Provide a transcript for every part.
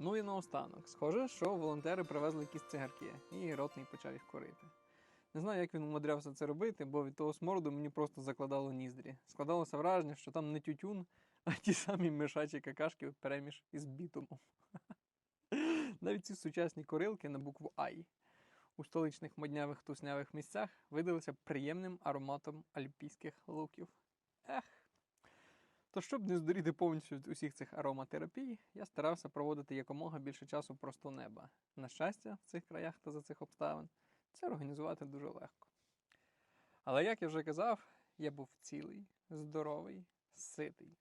Ну і наостанок. Схоже, що волонтери привезли якісь цигарки, і ротний почав їх курити. Не знаю, як він умудрявся це робити, бо від того смороду мені просто закладало ніздрі. Складалося враження, що там не тютюн, а ті самі мишачі какашки переміж із бітумом. Навіть ці сучасні курилки на букву Ай у столичних моднявих туснявих місцях видалися приємним ароматом альпійських луків. Ех. То щоб не здуріти повністю усіх цих ароматерапій, я старався проводити якомога більше часу просто неба. На щастя, в цих краях та за цих обставин це організувати дуже легко. Але як я вже казав, я був цілий, здоровий, ситий.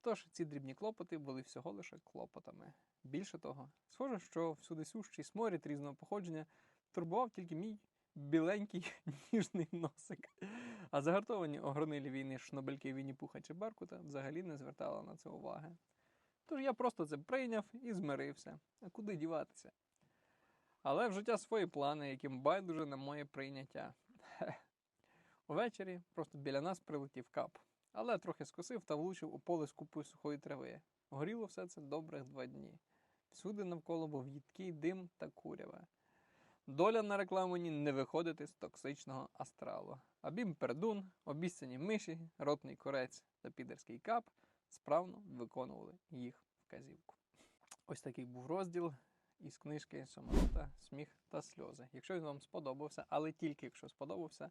Тож ці дрібні клопоти були всього лише клопотами. Більше того, схоже, що всюди сущий сморід різного походження турбував тільки мій біленький ніжний носик. А загартовані огорнилі війни шнобельки Вінні Пуха чи Беркута взагалі не звертали на це уваги. Тож я просто це прийняв і змирився. А куди діватися? Але в життя свої плани, яким байдуже на моє прийняття. Увечері просто біля нас прилетів кап, але трохи скосив та влучив у поле з купою сухої трави. Горіло все це добрих два дні. Всюди навколо був їдкий дим та куряве. Доля нарекла мені не виходити з токсичного астралу. А бім пердун, обіцяні миші, ротний корець та підерський кап справно виконували їх вказівку. Ось такий був розділ із книжки Саморота Сміх та сльози. Якщо він вам сподобався, але тільки якщо сподобався,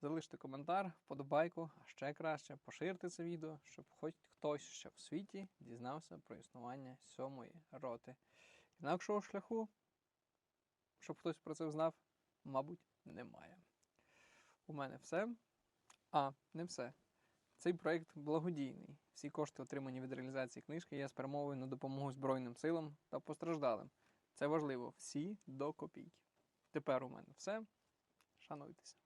залиште коментар, вподобайку, а ще краще поширте це відео, щоб хоч хтось ще в світі дізнався про існування сьомої роти. Інакшого шляху, щоб хтось про це знав, мабуть, немає. У мене все. А, не все. Цей проєкт благодійний. Всі кошти, отримані від реалізації книжки, я спрямовую на допомогу Збройним силам та постраждалим. Це важливо, всі до копійки. Тепер у мене все. Шануйтеся.